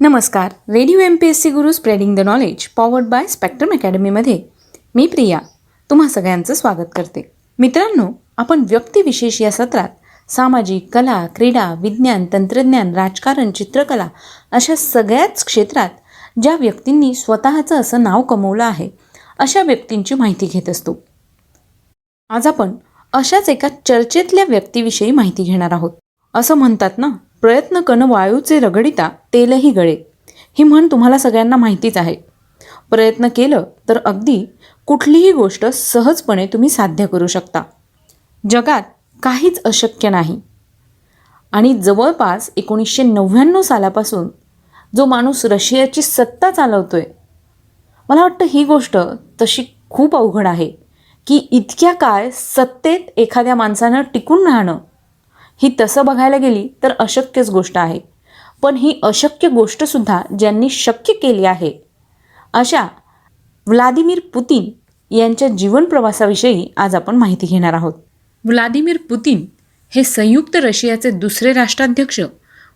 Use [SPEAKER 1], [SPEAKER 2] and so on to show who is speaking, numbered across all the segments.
[SPEAKER 1] नमस्कार. Radio M P S C Guru spreading the knowledge powered by spectrum अकॅडमीमध्ये मी प्रिया तुम्हा सगळ्यांचं स्वागत करते. मित्रांनो आपण व्यक्तिविशेष या सत्रात सामाजिक कला क्रीडा विज्ञान तंत्रज्ञान राजकारण चित्रकला अशा सगळ्याच क्षेत्रात ज्या व्यक्तींनी स्वतःचं असं नाव कमवलं आहे अशा व्यक्तींची माहिती घेत असतो. आज आपण अशाच एका चर्चेतल्या व्यक्तीविषयी माहिती घेणार आहोत. असं म्हणतात ना प्रयत्न कन वायूचे रगडिता तेलही गळे. ही म्हण तुम्हाला सगळ्यांना माहितीच आहे. प्रयत्न केलं तर अगदी कुठलीही गोष्ट सहजपणे तुम्ही साध्य करू शकता. जगात काहीच अशक्य नाही. आणि जवळपास एकोणीसशे नव्याण्णव सालापासून जो माणूस रशियाची सत्ता चालवतो आहे मला वाटतं ही गोष्ट तशी खूप अवघड आहे की इतक्या काळ सत्तेत एखाद्या माणसानं टिकून राहणं ही तसं बघायला गेली तर अशक्यच गोष्ट आहे. पण ही अशक्य गोष्टसुद्धा ज्यांनी शक्य केली आहे. अशा व्लादिमीर पुतीन यांच्या जीवन प्रवासाविषयी आज आपण माहिती घेणार आहोत. व्लादिमीर पुतीन हे संयुक्त रशियाचे दुसरे राष्ट्राध्यक्ष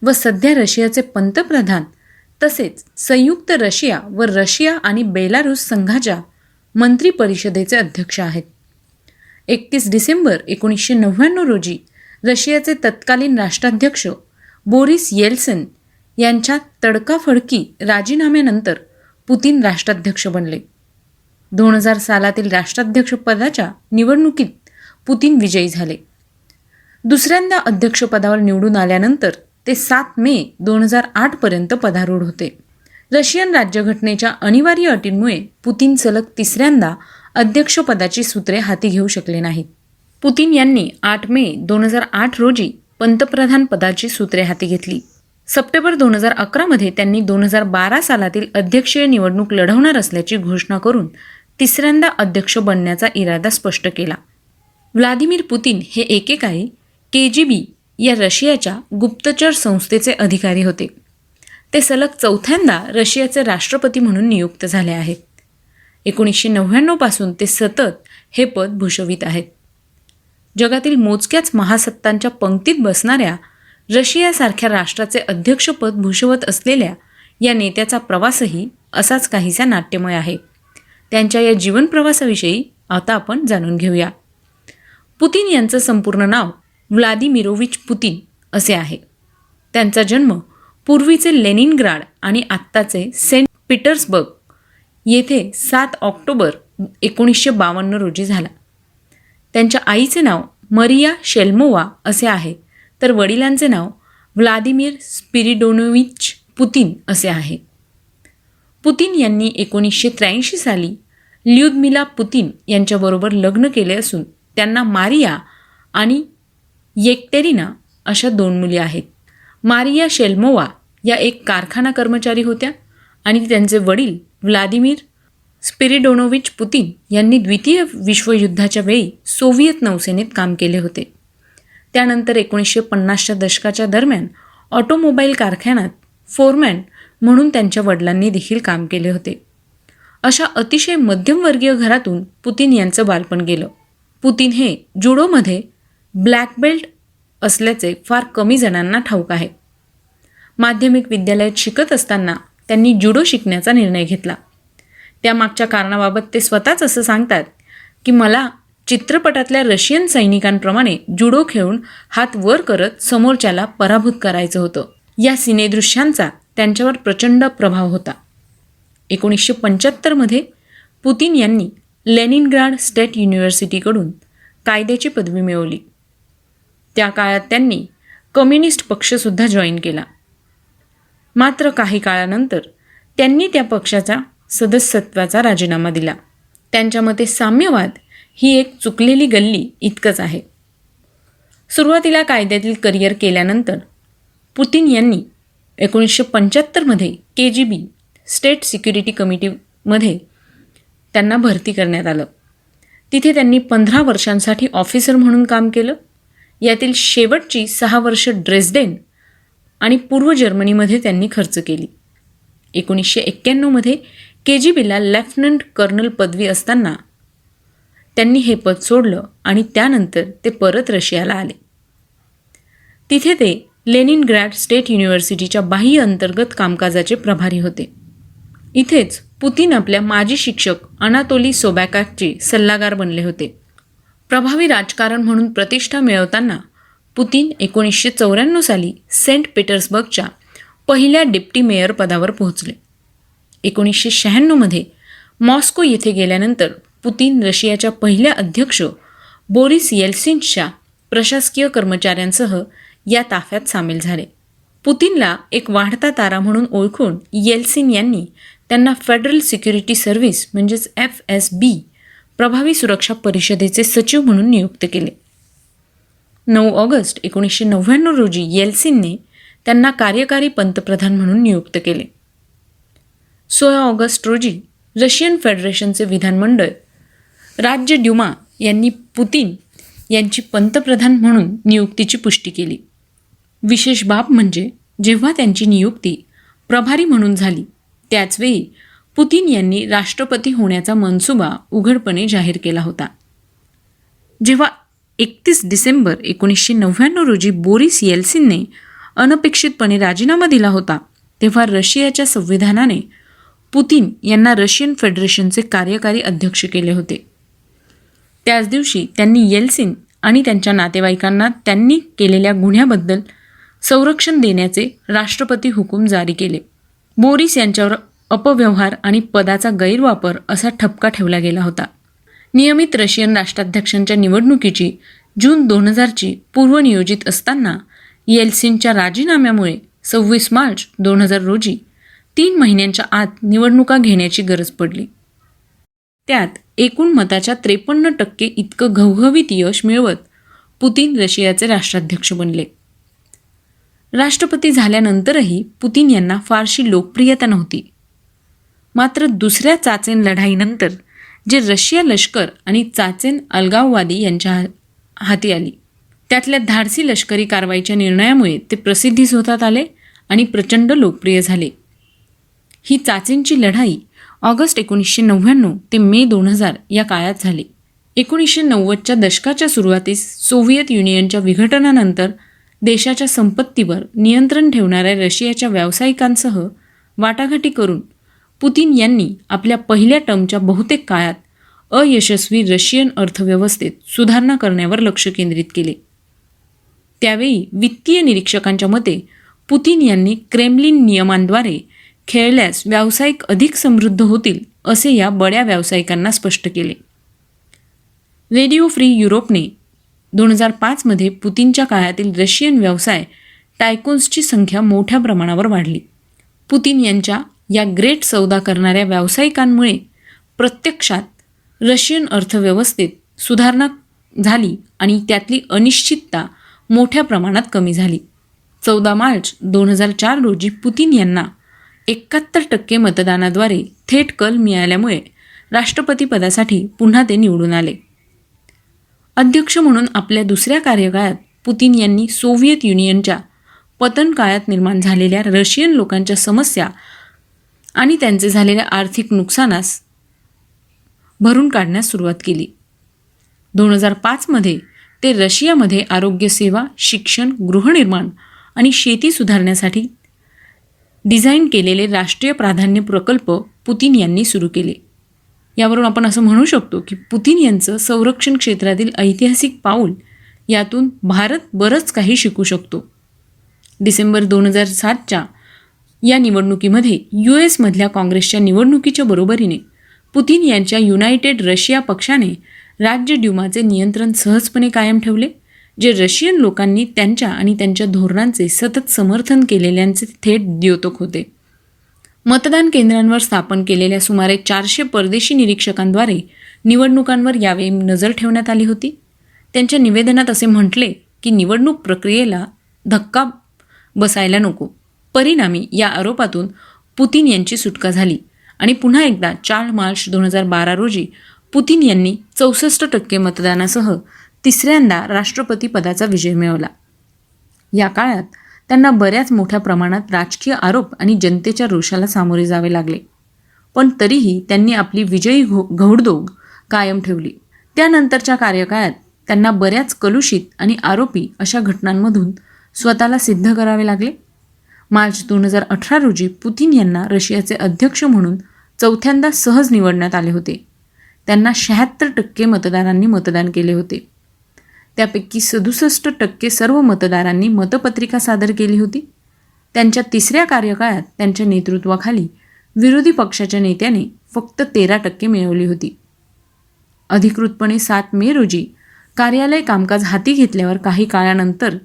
[SPEAKER 1] व सध्या रशियाचे पंतप्रधान तसेच संयुक्त रशिया व रशिया आणि बेलारूस संघाच्या मंत्री परिषदेचे अध्यक्ष आहेत. एकतीस डिसेंबर एकोणीसशे नव्याण्णव रोजी रशियाचे तत्कालीन राष्ट्राध्यक्ष बोरिस येल्सन यांच्या तडकाफडकी राजीनाम्यानंतर पुतीन राष्ट्राध्यक्ष बनले. दोन हजार सालातील राष्ट्राध्यक्षपदाच्या निवडणुकीत पुतीन विजयी झाले. दुसऱ्यांदा अध्यक्षपदावर निवडून आल्यानंतर ते सात मे दोन हजार आठपर्यंत पदारूढ होते. रशियन राज्यघटनेच्या अनिवार्य अटींमुळे पुतीन सलग तिसऱ्यांदा अध्यक्षपदाची सूत्रे हाती घेऊ शकले नाहीत. पुतीन यांनी आठ मे दोन हजार आठ रोजी पंतप्रधान पदाची सूत्रे हाती घेतली. सप्टेंबर दोन हजार अकरामध्ये त्यांनी दोन हजार बारा सालातील अध्यक्षीय निवडणूक लढवणार असल्याची घोषणा करून तिसऱ्यांदा अध्यक्ष बनण्याचा इरादा स्पष्ट केला. व्लादिमीर पुतीन हे एकेकाळी के जी बी या रशियाच्या गुप्तचर संस्थेचे अधिकारी होते. ते सलग चौथ्यांदा रशियाचे राष्ट्रपती म्हणून नियुक्त झाले आहेत. एकोणीसशे नव्याण्णवपासून ते सतत हे पद भूषवित आहेत. जगातील मोजक्याच महासत्तांच्या पंक्तीत बसणाऱ्या रशियासारख्या राष्ट्राचे अध्यक्षपद भूषवत असलेल्या या नेत्याचा प्रवासही असाच काहीसा नाट्यमय आहे. त्यांच्या या जीवन प्रवासाविषयी आता आपण जाणून घेऊया. पुतीन यांचं संपूर्ण नाव व्लादिमिरोविच पुतीन असे आहे. त्यांचा जन्म पूर्वीचे लेनिनग्राड आणि आत्ताचे सेंट पीटर्सबर्ग येथे सात ऑक्टोबर एकोणीसशे बावन्न रोजी झाला. त्यांच्या आईचे नाव मरिया शेल्मोवा असे आहे. तर वडिलांचे नाव व्लादिमीर स्पिरिडोनोविच पुतीन असे आहे. पुतीन यांनी एकोणीसशे त्र्याऐंशी साली ल्युदमिला पुतीन यांच्याबरोबर लग्न केले असून त्यांना मारिया आणि येक्टेरिना अशा दोन मुली आहेत. मारिया शेल्मोवा या एक कारखाना कर्मचारी होत्या आणि त्यांचे वडील व्लादिमीर स्पिरिडोनोविच पुतीन यांनी द्वितीय विश्वयुद्धाच्या वेळी सोव्हिएत नौसेनेत काम केले होते. त्यानंतर एकोणीसशे पन्नासच्या दशकाच्या दरम्यान ऑटोमोबाईल कारखान्यात फोरमॅन म्हणून त्यांच्या वडिलांनी देखील काम केले होते. अशा अतिशय मध्यमवर्गीय घरातून पुतीन यांचं बालपण गेलं. पुतीन हे जुडोमध्ये ब्लॅक बेल्ट असल्याचे फार कमी जणांना ठाऊक आहे. माध्यमिक विद्यालयात शिकत असताना त्यांनी जुडो शिकण्याचा निर्णय घेतला. त्यामागच्या कारणाबाबत ते स्वतःच असं सांगतात की मला चित्रपटातल्या रशियन सैनिकांप्रमाणे जुडो खेळून हात वर करत समोरच्याला पराभूत करायचं होतं. या सिनेदृश्यांचा त्यांच्यावर प्रचंड प्रभाव होता. एकोणीसशे पंच्याहत्तरमध्ये पुतीन यांनी लेनिनग्राड स्टेट युनिव्हर्सिटीकडून कायद्याची पदवी मिळवली. त्या काळात त्यांनी कम्युनिस्ट पक्षसुद्धा जॉईन केला. मात्र काही काळानंतर त्यांनी त्या पक्षाचा सदस्यत्वाचा राजीनामा दिला. त्यांच्या मते साम्यवाद ही एक चुकलेली गल्ली इतकंच आहे. सुरुवातीला कायद्यातील करिअर केल्यानंतर पुतीन यांनी एकोणीसशे पंच्याहत्तरमध्ये के जी बी स्टेट सिक्युरिटी कमिटीमध्ये त्यांना भरती करण्यात आलं. तिथे त्यांनी पंधरा वर्षांसाठी ऑफिसर म्हणून काम केलं. यातील शेवटची सहा वर्ष ड्रेसडेन आणि पूर्व जर्मनीमध्ये त्यांनी खर्च केली. एकोणीसशे एक्क्याण्णवमध्ये के जी बीला लेफ्टनंट कर्नल पदवी असताना त्यांनी हे पद सोडलं आणि त्यानंतर ते परत रशियाला आले. तिथे ते लेनिनग्रॅड स्टेट युनिव्हर्सिटीच्या बाह्य अंतर्गत कामकाजाचे प्रभारी होते. इथेच पुतीन आपल्या माजी शिक्षक अनातोली सोबॅकाकचे सल्लागार बनले होते. प्रभावी राजकारण म्हणून प्रतिष्ठा मिळवताना पुतीन एकोणीसशे चौऱ्याण्णव साली सेंट पीटर्सबर्गच्या पहिल्या डिप्टी मेयर पदावर पोहोचले. एकोणीसशे शहाण्णवमध्ये मॉस्को येथे गेल्यानंतर पुतीन रशियाच्या पहिल्या अध्यक्ष बोरिस येल्सिनच्या प्रशासकीय कर्मचाऱ्यांसह या ताफ्यात सामील झाले. पुतीनला एक वाढता तारा म्हणून ओळखून येल्सिन यांनी त्यांना फेडरल सिक्युरिटी सर्व्हिस म्हणजेच एफ एस बी प्रभावी सुरक्षा परिषदेचे सचिव म्हणून नियुक्त केले. नऊ ऑगस्ट एकोणीसशे नव्याण्णव रोजी येल्सिनने त्यांना कार्यकारी पंतप्रधान म्हणून नियुक्त केले. सोळा ऑगस्ट रोजी रशियन फेडरेशनचे विधानमंडळ राज्य ड्युमा यांनी पुतीन यांची पंतप्रधान म्हणून नियुक्तीची पुष्टी केली. विशेष बाब म्हणजे जेव्हा त्यांची नियुक्ती प्रभारी म्हणून झाली त्याचवेळी पुतीन यांनी राष्ट्रपती होण्याचा मनसुबा उघडपणे जाहीर केला होता. जेव्हा एकतीस डिसेंबर एकोणीसशे नव्याण्णव रोजी बोरिस येल्सिनने अनपेक्षितपणे राजीनामा दिला होता तेव्हा रशियाच्या संविधानाने पुतीन यांना रशियन फेडरेशनचे कार्यकारी अध्यक्ष केले होते. त्याच दिवशी त्यांनी येल्सिन आणि त्यांच्या नातेवाईकांना त्यांनी केलेल्या गुन्ह्याबद्दल संरक्षण देण्याचे राष्ट्रपती हुकूम जारी केले. बोरिस यांच्यावर अपव्यवहार आणि पदाचा गैरवापर असा ठपका ठेवला गेला होता. नियमित रशियन राष्ट्राध्यक्षांच्या निवडणुकीची जून दोन हजारची पूर्वनियोजित असताना येल्सिनच्या राजीनाम्यामुळे सव्वीस मार्च दोन हजार रोजी तीन महिन्यांच्या आत निवडणुका घेण्याची गरज पडली. त्यात एकूण मताच्या त्रेपन्न टक्के इतकं घवघवीत यश मिळवत पुतीन रशियाचे राष्ट्राध्यक्ष बनले. राष्ट्रपती झाल्यानंतरही पुतीन यांना फारशी लोकप्रियता नव्हती. मात्र दुसऱ्या चाचेन लढाईनंतर जे रशिया लष्कर आणि चाचेन अलगाववादी यांच्या हाती आली त्यातल्या धाडसी लष्करी कारवाईच्या निर्णयामुळे ते प्रसिद्धीस होतात आले आणि प्रचंड लोकप्रिय झाले. ही चाचींची लढाई ऑगस्ट एकोणीसशे नव्याण्णव ते मे दोन हजार या काळात झाली. एकोणीसशे नव्वदच्या दशकाच्या सुरुवातीस सोव्हिएत युनियनच्या विघटनानंतर देशाच्या संपत्तीवर नियंत्रण ठेवणाऱ्या रशियाच्या व्यावसायिकांसह वाटाघाटी करून पुतीन यांनी आपल्या पहिल्या टर्मच्या बहुतेक काळात अयशस्वी रशियन अर्थव्यवस्थेत सुधारणा करण्यावर लक्ष केंद्रित केले. त्यावेळी वित्तीय निरीक्षकांच्या मते पुतीन यांनी क्रेमलिन नियमांद्वारे खेळल्यास व्यावसायिक अधिक समृद्ध होतील असे या बड्या व्यावसायिकांना स्पष्ट केले. रेडिओ फ्री युरोपने दोन हजार पाचमध्ये पुतीनच्या काळातील रशियन व्यवसाय टायकोन्सची संख्या मोठ्या प्रमाणावर वाढली. पुतीन यांच्या या ग्रेट सौदा करणाऱ्या व्यावसायिकांमुळे प्रत्यक्षात रशियन अर्थव्यवस्थेत सुधारणा झाली आणि त्यातली अनिश्चितता मोठ्या प्रमाणात कमी झाली. चौदा मार्च दोन हजार चार रोजी पुतीन यांना एकाहत्तर टक्के मतदानाद्वारे थेट कल मिळाल्यामुळे राष्ट्रपतीपदासाठी पुन्हा ते निवडून आले. अध्यक्ष म्हणून आपल्या दुसऱ्या कार्यकाळात पुतीन यांनी सोव्हिएत युनियनच्या पतन काळात निर्माण झालेल्या रशियन लोकांच्या समस्या आणि त्यांचे झालेल्या आर्थिक नुकसानास भरून काढण्यास सुरुवात केली. दोन हजार पाचमध्ये ते रशियामध्ये आरोग्यसेवा शिक्षण गृहनिर्माण आणि शेती सुधारण्यासाठी डिझाईन केलेले राष्ट्रीय प्राधान्य प्रकल्प पुतीन यांनी सुरू केले. यावरून आपण असं म्हणू शकतो की पुतीन यांचं संरक्षण क्षेत्रातील ऐतिहासिक पाऊल यातून भारत बरंच काही शिकू शकतो. डिसेंबर दोन हजार सातच्या या निवडणुकीमध्ये यू एसमधल्या काँग्रेसच्या निवडणुकीच्या बरोबरीने पुतीन यांच्या युनायटेड रशिया पक्षाने राज्य ड्युमाचे नियंत्रण सहजपणे कायम ठेवले जे रशियन लोकांनी त्यांच्या आणि त्यांच्या धोरणांचे सतत समर्थन केलेल्यांचे थेट द्योतक होते. मतदान केंद्रांवर स्थापन केलेल्या सुमारे चारशे परदेशी निरीक्षकांद्वारे निवडणुकांवर यावेळी नजर ठेवण्यात आली होती. त्यांच्या निवेदनात असे म्हटले की निवडणूक प्रक्रियेला धक्का बसायला नको. परिणामी या आरोपातून पुतीन यांची सुटका झाली आणि पुन्हा एकदा चार मार्च दोन हजार बारा रोजी पुतीन यांनी चौसष्ट टक्के मतदानासह तिसऱ्यांदा राष्ट्रपती पदाचा विजय मिळवला. या काळात त्यांना बऱ्याच मोठ्या प्रमाणात राजकीय आरोप आणि जनतेच्या रोषाला सामोरे जावे लागले. पण तरीही त्यांनी आपली विजयी घो घौडदोग कायम ठेवली. त्यानंतरच्या कार्यकाळात त्यांना बऱ्याच कलुषित आणि आरोपी अशा घटनांमधून स्वतःला सिद्ध करावे लागले. मार्च दोन हजार अठरा रोजी पुतीन यांना रशियाचे अध्यक्ष म्हणून चौथ्यांदा सहज निवडण्यात आले होते. त्यांना शहात्तर टक्के मतदारांनी मतदान केले होते. त्यापैकी सदुसष्ट टक्के सर्व मतदारांनी मतपत्रिका सादर केली होती. त्यांच्या तिसऱ्या कार्यकाळात त्यांच्या नेतृत्वाखाली विरोधी पक्षाच्या नेत्याने फक्त तेरा टक्के मिळवली होती. अधिकृतपणे सात मे रोजी कार्यालय कामकाज हाती घेतल्यावर काही काळानंतर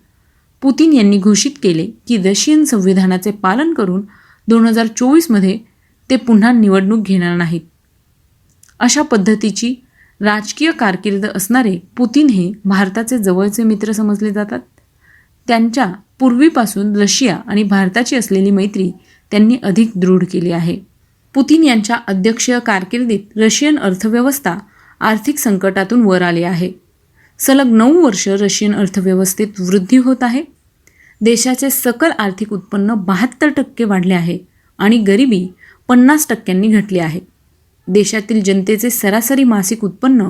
[SPEAKER 1] पुतीन यांनी घोषित केले की रशियन संविधानाचे पालन करून दोन हजार चोवीसमध्ये ते पुन्हा निवडणूक घेणार नाहीत. अशा पद्धतीची राजकीय कारकीर्द असणारे पुतीन हे भारताचे जवळचे मित्र समजले जातात. त्यांच्या पूर्वीपासून रशिया आणि भारताची असलेली मैत्री त्यांनी अधिक दृढ केली आहे. पुतीन यांच्या अध्यक्षीय कारकिर्दीत रशियन अर्थव्यवस्था आर्थिक संकटातून वर आली आहे. सलग नऊ वर्ष रशियन अर्थव्यवस्थेत वृद्धी होत आहे. देशाचे सकल आर्थिक उत्पन्न बहात्तर टक्के वाढले आहे आणि गरिबी पन्नास टक्क्यांनी घटली आहे. देशातील जनतेचे सरासरी मासिक उत्पन्न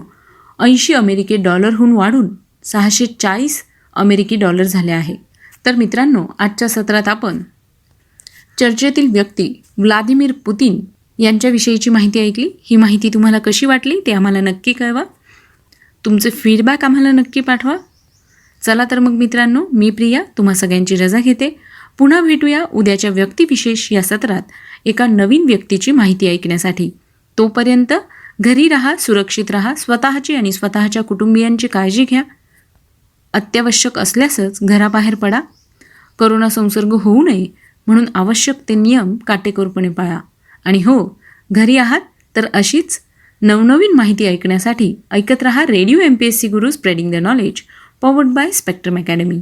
[SPEAKER 1] ऐंशी अमेरिकी डॉलरहून वाढून सहाशे चाळीस अमेरिकी डॉलर झाले आहे. तर मित्रांनो आजच्या सत्रात आपण चर्चेतील व्यक्ती व्लादिमीर पुतीन यांच्याविषयीची माहिती ऐकली. ही माहिती तुम्हाला कशी वाटली ते आम्हाला नक्की कळवा. तुमचे फीडबॅक आम्हाला नक्की पाठवा. चला तर मग मित्रांनो मी प्रिया तुम्हा सगळ्यांची रजा घेते. पुन्हा भेटूया उद्याच्या व्यक्तिविशेष या सत्रात एका नवीन व्यक्तीची माहिती ऐकण्यासाठी. तोपर्यंत घरी राहा सुरक्षित राहा स्वतःची आणि स्वतःच्या कुटुंबियांची काळजी घ्या. अत्यावश्यक असल्यासच घराबाहेर पडा. करोना संसर्ग होऊ नये म्हणून आवश्यक ते नियम काटेकोरपणे पाळा. आणि हो घरी आहात तर अशीच नवनवीन माहिती ऐकण्यासाठी ऐकत रहा radio M P S C Guru spreading the knowledge powered by Spectrum academy